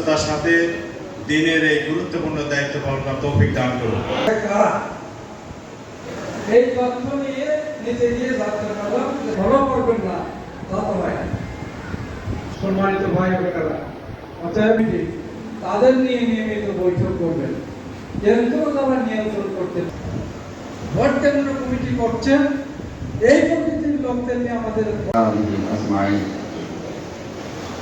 বিশ্বস্ততার সাথে দিনের এই গুরুত্বপূর্ণ দায়িত্ব পালন করার তৌফিক দান করুন। এই তথ্য নিয়ে নিতে গিয়ে যাত্রা করলাম ভালো করবেন না তা তো হয় সম্মানিত ভাই বোনেরা অতএব তাদের নিয়ে নিয়মিত বৈঠক করবেন। কেন্দ্র তারা নিয়ন্ত্রণ করতে ভোট কেন্দ্র কমিটি করছেন এই প্রকৃতির লোকদের নিয়ে আমাদের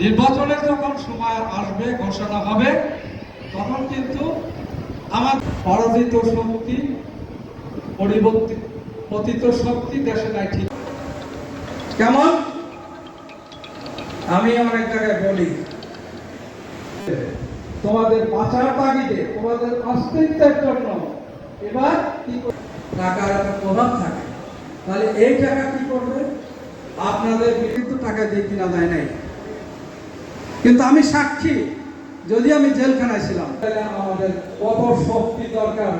নির্বাচনের যখন সময় আসবে, ঘোষণা হবে, তখন কিন্তু আমার পরাজিত শক্তি, পরিবর্তিত, পতিত শক্তি দেশে নাই, ঠিক। কেমন? আমি অনেক জায়গায় বলি, তোমাদের বাঁচার তাগিদে, তোমাদের অস্তিত্বের জন্য এবার কি কর- টাকার একটা প্রভাব থাকে। তাহলে এই টাকা কি করবে? আপনাদের কিন্তু টাকা দিয়ে কিনা যায় নাই। কিন্তু আমি সাক্ষী, যদি আমি জেলখানায় ছিলাম, তাহলে আমাদের কত শক্তি দরকার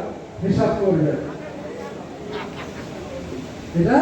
হিসাব করবে। এটা